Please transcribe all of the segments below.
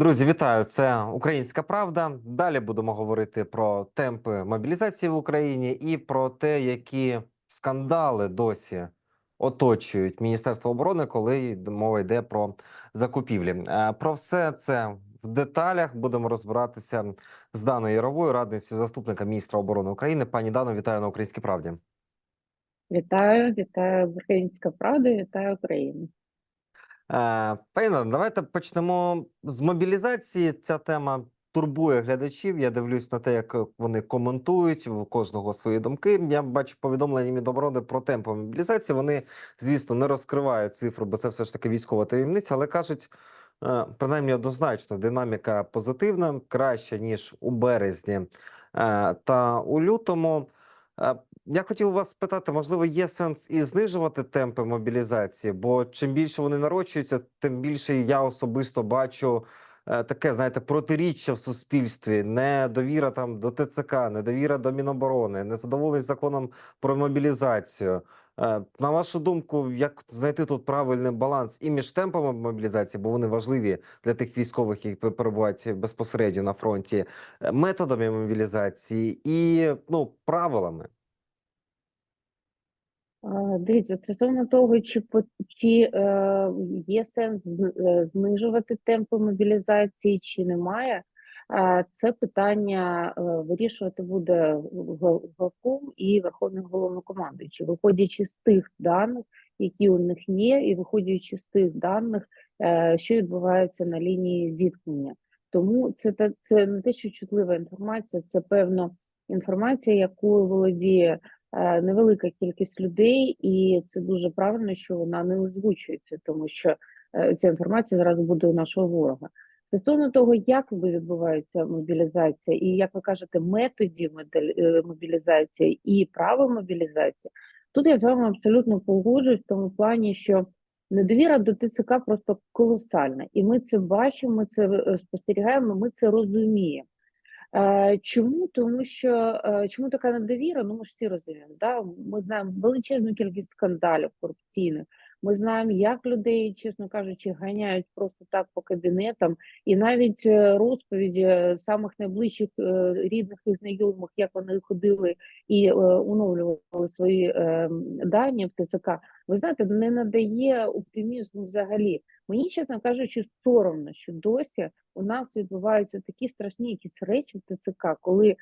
Друзі, вітаю! Це Українська Правда. Далі будемо говорити про темпи мобілізації в Україні і про те, які скандали досі оточують Міністерство оборони, коли мова йде про закупівлі. Е, Про все це в деталях будемо розбиратися з Даною Яровою, радницею заступника міністра оборони України. Пані Дано, вітаю на Українській Правді. Вітаю, вітаю Українська Правда, вітаю Україну. Е, Дано, давайте почнемо з мобілізації. Ця тема турбує глядачів. Я дивлюсь на те, як вони коментують у кожного свої думки. Я бачу повідомлення Міноборони про темпи мобілізації. Вони, звісно, не розкривають цифру, бо це все ж таки військова таємниця, але кажуть, е, принаймні однозначно, динаміка позитивна, краща ніж у березні е, та у лютому. Я хотів вас спитати, можливо, є сенс і знижувати темпи мобілізації, бо чим більше вони нарощуються, тим більше я особисто бачу е, таке, знаєте, протиріччя в суспільстві, недовіра там до ТЦК, недовіра до Міноборони, незадоволеність законом про мобілізацію. Е, На вашу думку, як знайти тут правильний баланс і між темпами мобілізації, бо вони важливі для тих військових, які перебувають безпосередньо на фронті, е, методами мобілізації і ну правилами? А, Дивіться, стосовно того, чи, чи е, є сенс е, знижувати темпи мобілізації, чи немає, е, це питання е, вирішувати буде гла- главком і Верховний головнокомандуючий, виходячи з тих даних, які у них є, і виходячи з тих даних, е, що відбувається на лінії зіткнення. Тому це, це не те, що чутлива інформація, це певно інформація, якою володіє е, невелика кількість людей, і це дуже правильно, що вона не озвучується, тому що е, ця інформація зараз буде у нашого ворога. Стосовно того, як відбувається мобілізація, і як ви кажете, медаль- е, мобілізації і право мобілізації, тут я з вами абсолютно погоджуюсь в тому плані, що недовіра до ТЦК просто колосальна, і ми це бачимо, ми це е, спостерігаємо, ми це розуміємо. Е, Чому? Тому що е, чому така недовіра? Ну ми ж всі розуміємо. Да? Ми знаємо величезну кількість скандалів корупційних. Ми знаємо, як людей, чесно кажучи, ганяють просто так по кабінетам, і навіть е, розповіді самих найближчих е, рідних і знайомих, як вони ходили і е, оновлювали свої е, дані в ТЦК. Ви знаєте, не надає оптимізму взагалі. Мені, чесно кажучи, соромно, що досі у нас відбуваються такі страшні якісь речі в ТЦК, коли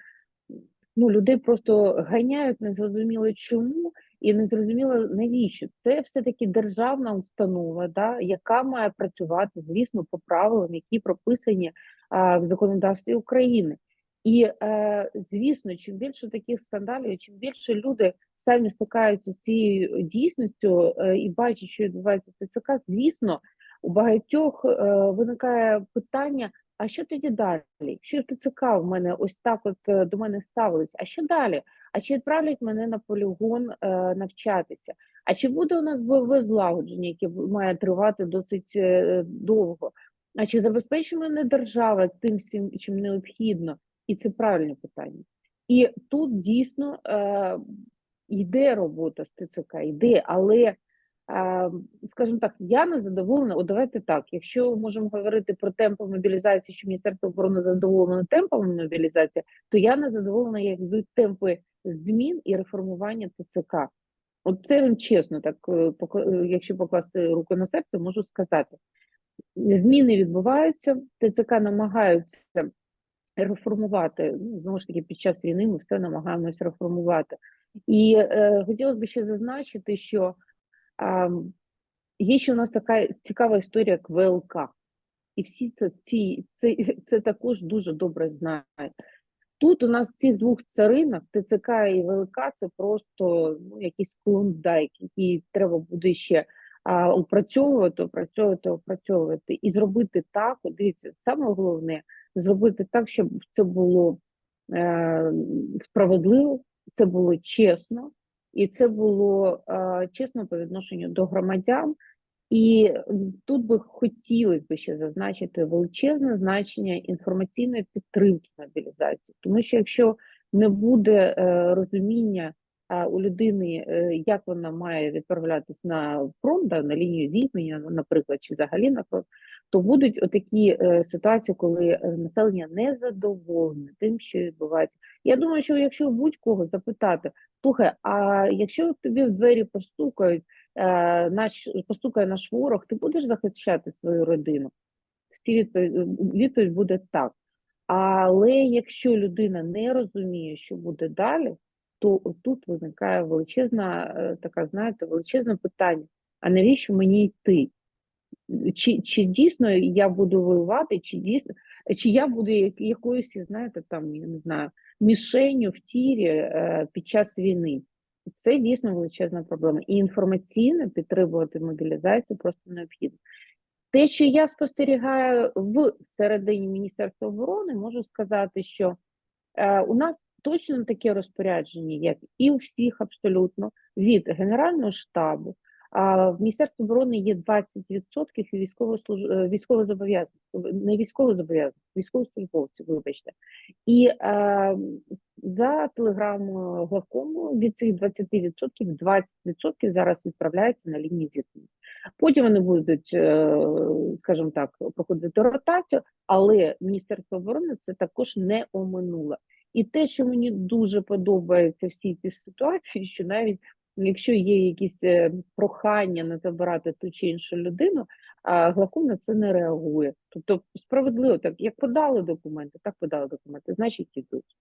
ну, людей просто ганяють, незрозуміло чому і незрозуміло навіщо. Це все-таки державна установа, да, яка має працювати, звісно, по правилам, які прописані а, в законодавстві України. І е, звісно, чим більше таких скандалів, чим більше люди самі стикаються з цією дійсністю е, і бачать, що відбувається ТЦК, звісно, у багатьох е, виникає питання: а що тоді далі? В ТЦК в мене ось так от е, до мене ставились, а що далі? А чи відправлять мене на полігон е, навчатися? А чи буде у нас бойове злагодження, яке має тривати досить е, довго? А чи забезпечує мене держава тим всім, чим необхідно? І це правильне питання. І тут дійсно е, йде робота з ТЦК, йде, але Скажімо так, я не задоволена. От давайте так. Якщо можемо говорити про темпи мобілізації, що Міністерство оборони задоволено темпами мобілізації, то я не задоволена, як йдуть темпи змін і реформування ТЦК. От це вам чесно, так е, е, якщо покласти руку на серце, можу сказати. Зміни відбуваються, ТЦК намагаються реформувати. Ну, знову ж таки, під час війни ми все намагаємось реформувати. І е, хотілося б ще зазначити, що є ще у нас така цікава історія, як ВЛК. І всі це, ці, це, це також дуже добре знають. Тут у нас цих двох царинах, ТЦК і ВЛК, це просто ну, якийсь клондайк, який треба буде ще а, опрацьовувати, опрацьовувати, опрацьовувати і зробити так. Дивіться, саме головне зробити так, щоб це було е, справедливо, це було чесно, і це було е, чесно по відношенню до громадян. І тут би хотілося б ще зазначити величезне значення інформаційної підтримки мобілізації, тому що якщо не буде е, розуміння у людини, е, як вона має відправлятись на фронт, на лінію зіткнення, ну, наприклад, чи взагалі на фронт, то будуть отакі е, ситуації, коли е, населення не задоволене тим, що відбувається. Я думаю, що якщо будь-кого запитати, слухай, а якщо тобі в двері постукають, наш постукає наш ворог, ти будеш захищати свою родину? Відповідь буде так. Але якщо людина не розуміє, що буде далі, то тут виникає величезна е, така, знаєте, величезне питання: а навіщо мені йти? Чи, чи дійсно я буду воювати, чи дійсно, чи я буду як- якоюсь, знаєте, там, я не знаю, мішенью в тірі е, під час війни? Це дійсно величезна проблема. І інформаційно підтримувати мобілізацію просто необхідно. Те, що я спостерігаю в середині Міністерства оборони, можу сказати, що е, у нас точно таке розпорядження, як і у всіх абсолютно від Генерального штабу. А в Міністерстві оборони є 20% військовослуж... е, військовозобов'язаних, не військовозобов'язаних, військовослужбовців, вибачте. І е, за телеграмою главкому від цих 20% 20% зараз відправляється на лінії зіткнення. Потім вони будуть, е, скажімо так, проходити ротацію, але Міністерство оборони це також не оминуло. І те, що мені дуже подобається всі ці ситуації, що навіть якщо є якісь е, прохання не забирати ту чи іншу людину, а главком на це не реагує. Тобто справедливо, так як подали документи, так подали документи, значить ідуть.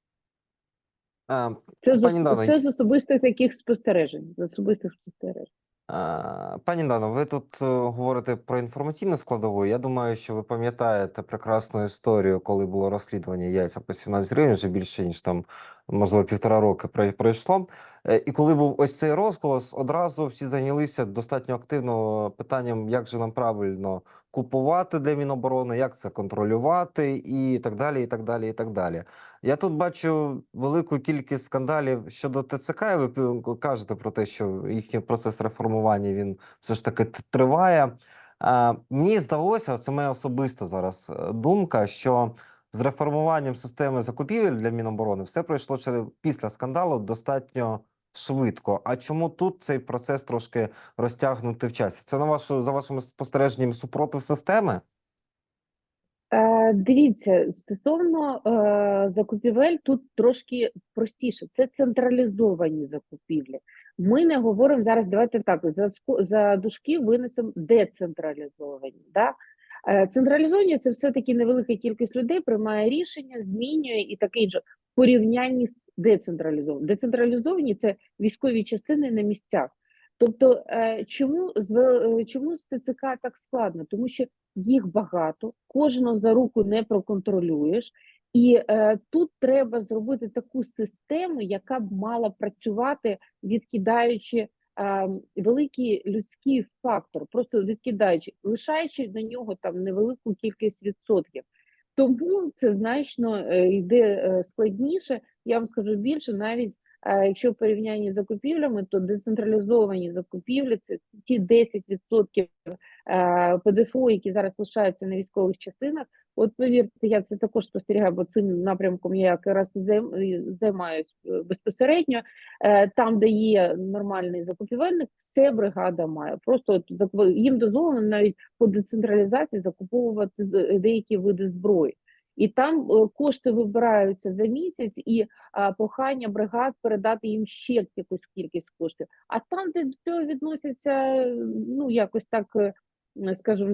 А, Це з, це з особистих таких спостережень, з особистих спостережень. Пані Дано, ви тут е, говорите про інформаційну складову. Я думаю, що ви пам'ятаєте прекрасну історію, коли було розслідування яйця по 17 гривень, вже більше ніж там, можливо, півтора роки прой- пройшло. Е, І коли був ось цей розголос, одразу всі зайнялися достатньо активно питанням, як же нам правильно купувати для Міноборони, як це контролювати, і так далі, і так далі, і так далі. Я тут бачу велику кількість скандалів щодо ТЦК. і Ви кажете про те, що їхній процес реформування він все ж таки триває. Мені здалося, це моя особиста зараз е, думка, що з реформуванням системи закупівель для Міноборони все пройшло через після скандалу достатньо швидко. А чому тут цей процес трошки розтягнути в часі? Це на вашу за вашими спостереженнями супротив системи? Е, дивіться, стосовно е, закупівель, тут трошки простіше. Це централізовані закупівлі. Ми не говоримо зараз. Давайте так за за дужки винесемо децентралізовані. Да? Е, централізовані це все таки невелика кількість людей приймає рішення, змінює і таке інше. Порівнянні з децентралізованими. Децентралізовані це військові частини на місцях. Тобто, е, чому з е, чому з ТЦК так складно? Тому що їх багато, кожного за руку не проконтролюєш, і е, тут треба зробити таку систему, яка б мала працювати, відкидаючи великий людський фактор, просто відкидаючи, лишаючи на нього там невелику кількість відсотків. Тому це значно е, йде е, складніше. Я вам скажу більше, навіть е, якщо в порівнянні з закупівлями, то децентралізовані закупівлі це ті 10% е, ПДФО, які зараз лишаються на військових частинах. От повірте, я це також спостерігаю, бо цим напрямком я якраз і займ- і займаюсь е, безпосередньо. Е, Там, де є нормальний закупівельник, все бригада має. Просто от їм дозволено навіть по децентралізації закуповувати деякі види зброї. І там е, кошти вибираються за місяць, і а, прохання бригад передати їм ще якусь кількість коштів. А там, де до цього відносяться, е, ну якось так, е, скажімо,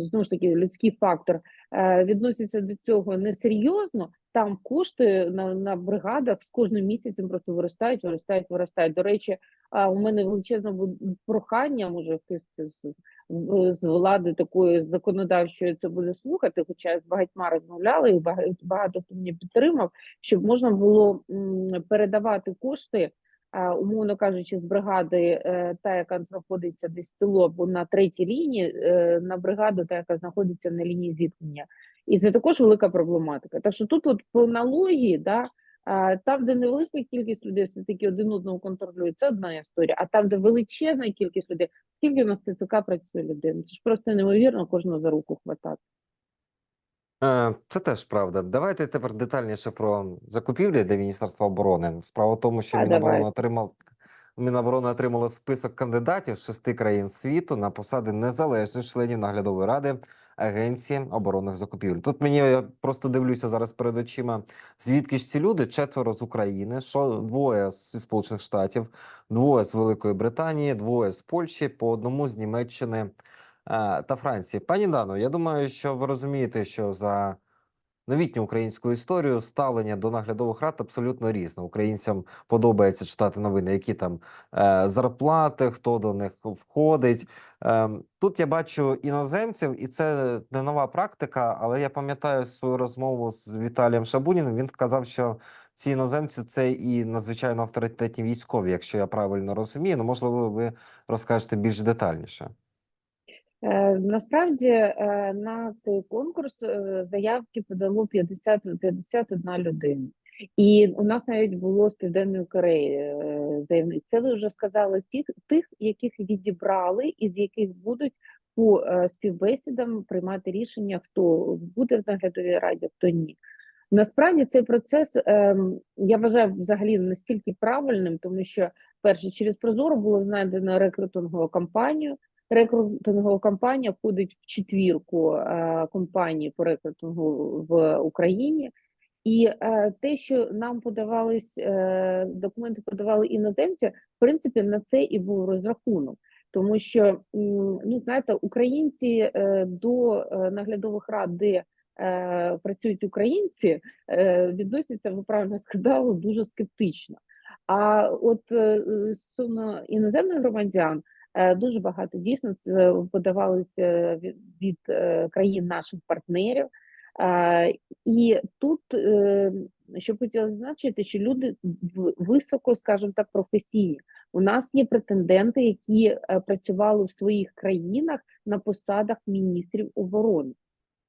знову ж таки, людський фактор е, відносяться до цього несерйозно. Там кошти на, на бригадах з кожним місяцем просто виростають, виростають, виростають. До речі, у мене величезне прохання, може хтось з, з влади такої законодавчої це буде слухати, хоча з багатьма розмовляла і багато, хто мене підтримав, щоб можна було передавати кошти, умовно кажучи, з бригади, е, та, яка знаходиться десь або на третій лінії, е, на бригаду, та, яка знаходиться на лінії зіткнення. І це також велика проблематика. Так що тут, от по аналогії, да, там, де невелика кількість людей все-таки один одного контролює, це одна історія. А там, де величезна кількість людей, скільки у нас ТЦК працює людей? Це ж просто неймовірно кожного за руку хватати. Е, Це теж правда. Давайте тепер детальніше про закупівлі для Міністерства оборони. Справа в тому, що А, Міноборони давай. отримав Міноборони отримало список кандидатів з шести країн світу на посади незалежних членів наглядової ради Агенції оборонних закупівель. Тут мені я просто дивлюся зараз перед очима, звідки ж ці люди четверо з України, що двоє з Сполучених Штатів, двоє з Великої Британії, двоє з Польщі, по одному з Німеччини е, та Франції. Пані Дано, я думаю, що ви розумієте, що за новітню українську історію ставлення до наглядових рад абсолютно різне. Українцям подобається читати новини, які там е, зарплати, хто до них входить. Е, тут я бачу іноземців, і це не нова практика. Але я пам'ятаю свою розмову з Віталієм Шабуніним. Він казав, що ці іноземці це і надзвичайно авторитетні військові, якщо я правильно розумію. Ну можливо, ви розкажете більш детальніше. Е, Насправді е, на цей конкурс е, заявки подало 50, 51 людина. І у нас навіть було з Південної Кореї заявник. Це ви вже сказали тих, тих, яких відібрали і з яких будуть по співбесідам приймати рішення, хто буде в наглядовій раді, хто ні. Насправді цей процес ем, я вважаю взагалі настільки правильним, тому що перше через Прозоро було знайдено рекрутингову кампанію. Рекрутингова кампанія входить в четвірку е, компаній по рекрутингу в Україні. І е, те, що нам подавались е, документи, подавали іноземці, в принципі, на це і був розрахунок, тому що ну знаєте, українці е, до е, наглядових рад, де е, працюють українці, е, відносяться, ви правильно сказали, дуже скептично. А от е, стосовно іноземних громадян. Е, Дуже багато дійсно це подавалися від, від е, країн наших партнерів. Е, І тут е, що хотіла зазначити, що люди високо, скажімо так, професійні. У нас є претенденти, які е, працювали в своїх країнах на посадах міністрів оборони.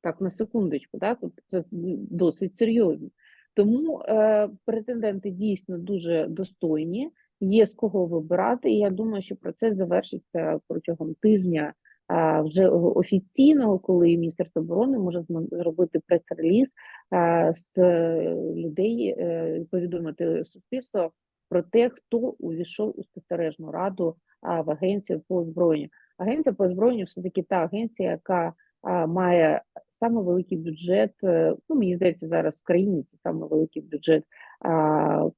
Так, на секундочку, тут це досить серйозно. Тому е, претенденти дійсно дуже достойні є з кого вибирати. І я думаю, що процес завершиться протягом тижня вже о- офіційного, коли Міністерство оборони може зробити прес-реліз з е, людей, е, повідомити суспільство про те, хто увійшов у спостережну раду в агенцію по озброєнню. Агенція по озброєнню все таки та агенція, яка має саме великий бюджет. е, Ну мені здається, зараз в країні це саме великий бюджет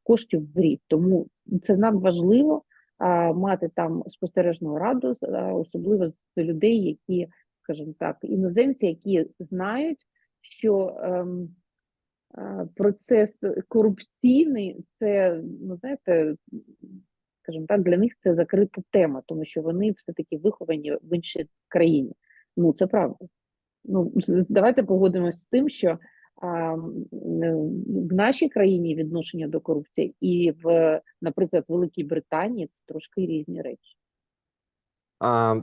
коштів в рік. Тому це нам важливо мати там спостережну раду, особливо з людей, які, скажімо так, іноземці, які знають, що ем, процес корупційний це, ну знаєте, скажімо так, для них це закрита тема, тому що вони все-таки виховані в іншій країні. Ну це правда. Ну давайте погодимося з тим, що в нашій країні відношення до корупції і в, наприклад, Великій Британії це трошки різні речі. А,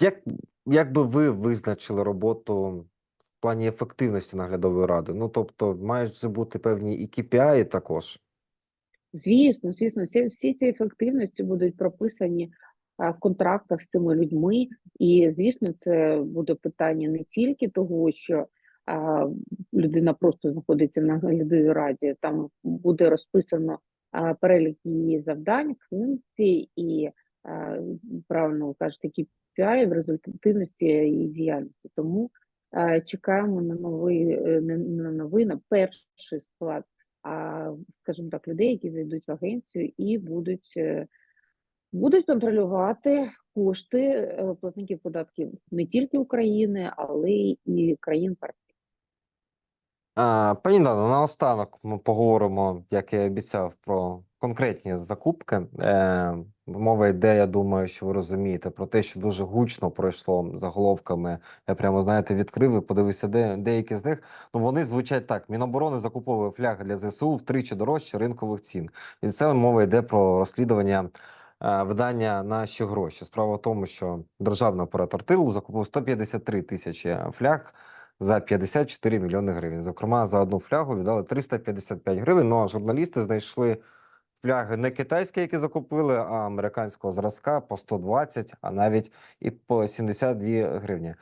як, як би ви визначили роботу в плані ефективності наглядової ради? Ну, тобто, мають бути певні і KPI також. Звісно, звісно, всі, всі ці ефективності будуть прописані в контрактах з цими людьми, і звісно, це буде питання не тільки того, що людина просто знаходиться на наглядовій раді, там буде розписано перелік її завдань, функцій і правильно ви кажете, KPI в результативності її діяльності. Тому чекаємо на новий е, на, на новий на перший склад а, скажімо так, людей, які зайдуть в агенцію і будуть, е, будуть контролювати кошти е, платників податків не тільки України, але і країн партнерів. Пані Дано, наостанок ми поговоримо, як я обіцяв, про конкретні закупки. Е, мова йде, я думаю, що ви розумієте про те, що дуже гучно пройшло заголовками. Я прямо знаєте відкрив і подивився, де деякі з них. Ну вони звучать так: Міноборони закуповує фляги для ЗСУ втричі дорожче ринкових цін. І це мова йде про розслідування. е, Видання на що гроші. Справа в тому, що державний оператор тилу закупив 153 тисячі фляг за 54 мільйони гривень. Зокрема, за одну флягу віддали 355 гривень. Ну а журналісти знайшли фляги не китайські, які закупили, а американського зразка по 120, а навіть і по 72 гривні.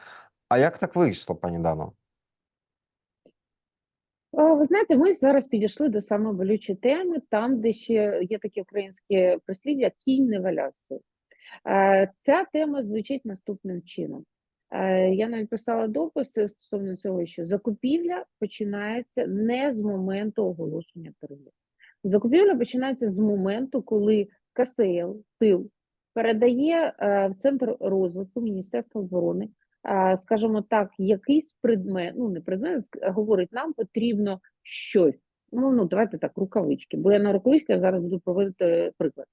А як так вийшло, пані Дано? ви знаєте, ми зараз підійшли до самої болючої теми, там, де ще є таке українське прислів'я кінь не валявся. Е, Ця тема звучить наступним чином. Е, Я навіть писала дописи стосовно цього, що закупівля починається не з моменту оголошення торгів. Закупівля починається з моменту, коли КСЛ, тил, передає е, в центр розвитку Міністерства оборони, е, скажімо так, якийсь предмет, ну не предмет, говорить, нам потрібно щось. Ну, ну давайте так, рукавички, бо я на рукавичках зараз буду проводити приклад.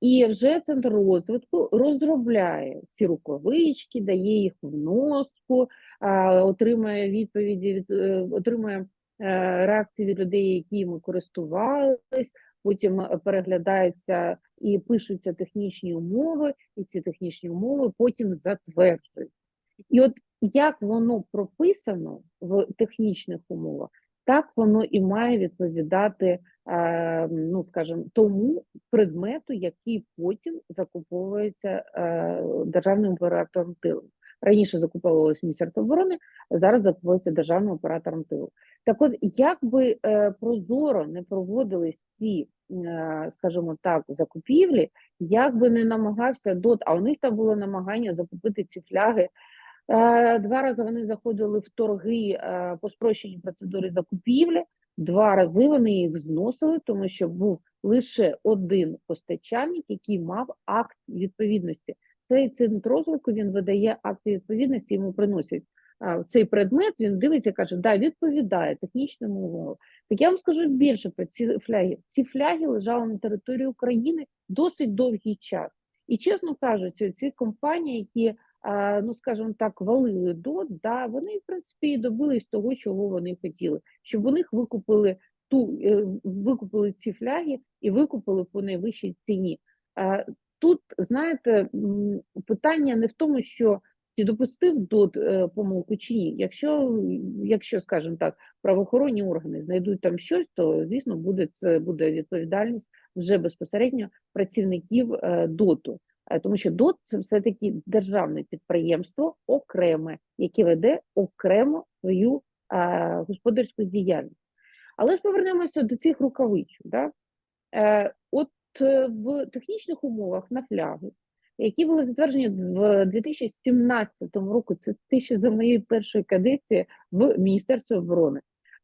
І вже центр розвитку розробляє ці рукавички, дає їх в носку, отримує відповіді від е, отримує е, реакції від людей, які ми користувались. Потім е, переглядаються і пишуться технічні умови, і ці технічні умови потім затверджують. І от як воно прописано в технічних умовах, так воно і має відповідати, ну скажімо, тому предмету, який потім закуповується е, державним оператором тилу. Раніше закуповувалось Міністерство оборони, зараз закуповується державним оператором тилу. Так от, як би е, прозоро не проводились ці, е, скажімо так, закупівлі, як би не намагався ДОТ, а у них там було намагання закупити ці фляги. Е, Два рази вони заходили в торги е, по спрощеній процедурі закупівлі. Два рази вони їх зносили, тому що був лише один постачальник, який мав акт відповідності. Цей центр розвитку він видає акт відповідності, йому приносять а, цей предмет. Він дивиться, каже, да, відповідає технічним умовам. Так я вам скажу більше про ці фляги. Ці фляги лежали на території України досить довгий час. І чесно кажучи, ці компанії, які ну скажімо так, валили ДОТ, да, вони в принципі добились того, чого вони хотіли, щоб у них викупили ту е, викупили ці фляги і викупили по найвищій ціні. Тут знаєте, питання не в тому, що чи допустив ДОТ е, помилку чи ні. Якщо, якщо, скажімо так, правоохоронні органи знайдуть там щось, то звісно буде це буде відповідальність вже безпосередньо працівників е, ДОТу. Е, Тому що ДОТ це все-таки державне підприємство окреме, яке веде окремо свою е, господарську діяльність. Але ж повернемося до цих рукавичок. Да? Е, от е, в технічних умовах на фляги, які були затверджені в 2017 року, це те, ще за моєї першої кадеції в Міністерстві оборони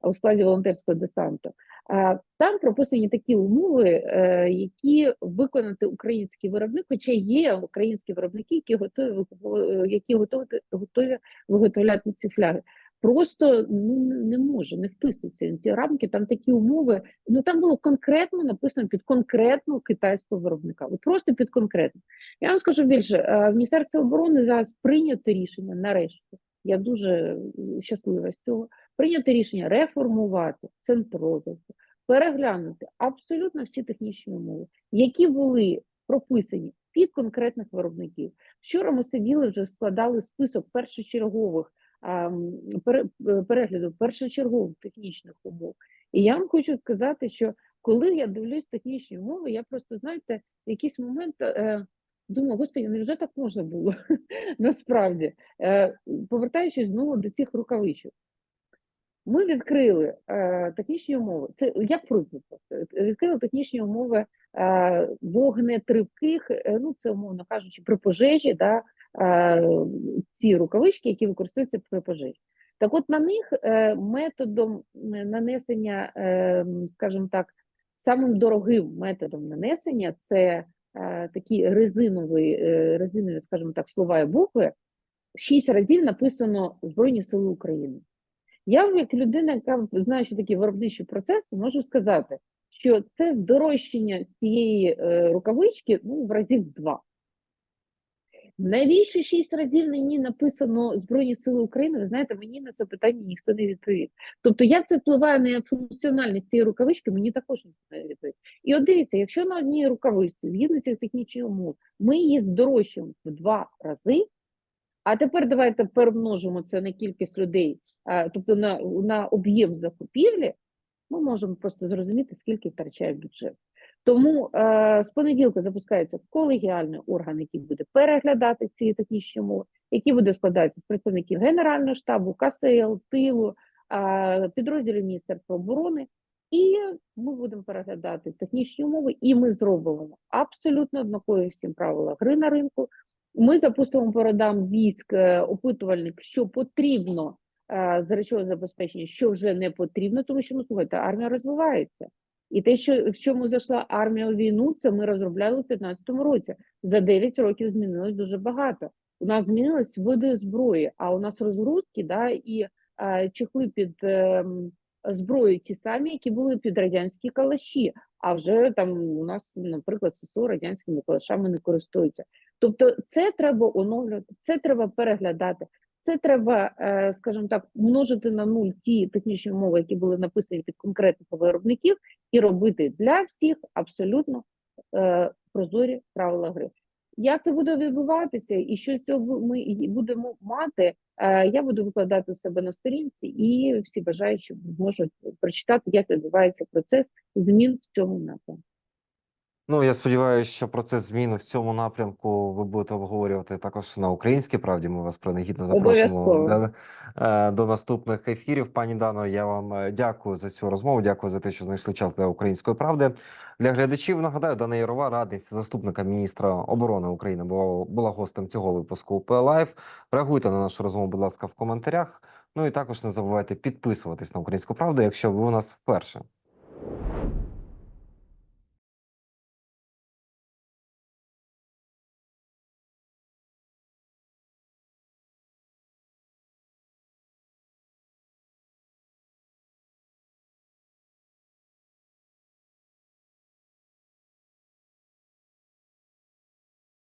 у складі волонтерського десанту. А, Там прописані такі умови, е, які виконати український виробник, хоча є українські виробники, які готові викупу- які готові, готові виготовляти ці фляги. Просто ну не може, не вписуються ці рамки. Там такі умови. Ну там було конкретно написано під конкретного китайського виробника. От просто під конкретно. Я вам скажу більше, е, в Міністерстві оборони зараз прийнято рішення нарешті. Я дуже е, щаслива з цього. Прийнято рішення реформувати центр розвитку, переглянути абсолютно всі технічні умови, які були прописані під конкретних виробників. Вчора ми сиділи вже складали список першочергових е, перегляду першочергових технічних умов. І я вам хочу сказати, що коли я дивлюсь технічні умови, я просто знаєте, в якийсь момент е, думаю, господи, невже так можна було насправді? Е, повертаючись знову до цих рукавичок. Ми відкрили е, технічні умови. Це як приклад, відкрили технічні умови е, вогнетривких, е, ну це умовно кажучи, при пожежі, да, е, ці рукавички, які використовуються при пожежі. Так от на них е, методом е, нанесення, е, скажімо так, самим дорогим методом нанесення це е, такі резинові, е, резинові, скажімо так, слова і букви. Шість разів написано Збройні Сили України. Я, як людина, яка знає, що такі виробничі процеси, можу сказати, що це здорожчання цієї е, рукавички ну, в разів два. Навіщо шість разів ній написано Збройні Сили України? Ви знаєте, мені на це питання ніхто не відповів. Тобто, як це впливає на функціональність цієї рукавички, мені також ніхто не відповів. І от дивіться, якщо на одній рукавичці, згідно цих технічних умов, ми її здорожчуємо в два рази, а тепер давайте перемножимо це на кількість людей, тобто на, на об'єм закупівлі, ми можемо просто зрозуміти, скільки втрачає бюджет. Тому е, з понеділка запускається колегіальний орган, який буде переглядати ці технічні умови, який буде складатися з представників Генерального штабу, КСЛ, тилу, а, підрозділів Міністерства оборони, і ми будемо переглядати технічні умови, і ми зробимо абсолютно однакові всім правила гри на ринку. Ми запустимо по родам військ е, опитувальник, що потрібно е, з речового забезпечення, що вже не потрібно, тому що ну слухайте, армія розвивається. І те, що в чому зайшла армія у війну, це ми розробляли у 2015 році. За 9 років змінилось дуже багато. У нас змінились види зброї, а у нас розгрузки, да, і е, чехли під е, зброю ті самі, які були під радянські калаші. А вже там у нас, наприклад, ССО радянськими калашами не користуються. Тобто, це треба оновлювати, це треба переглядати. Це треба, е, скажімо так, множити на нуль ті технічні умови, які були написані під конкретних виробників, і робити для всіх абсолютно е, прозорі правила гри. Як це буде відбуватися, і що з цього ми будемо мати, е, я буду викладати себе на сторінці, і всі бажаючі можуть прочитати, як відбувається процес змін в цьому напрямку. Ну, я сподіваюся, що процес змін в цьому напрямку ви будете обговорювати також на українській правді. Ми вас принагідно запрошуємо до, е, до наступних ефірів. Пані Дано, я вам е, дякую за цю розмову. Дякую за те, що знайшли час для української правди. Для глядачів нагадаю, Дана Ярова, радниця заступника міністра оборони України, була, була гостем цього випуску УП. Реагуйте на нашу розмову, будь ласка, в коментарях. Ну і також не забувайте підписуватись на українську правду, якщо ви у нас вперше.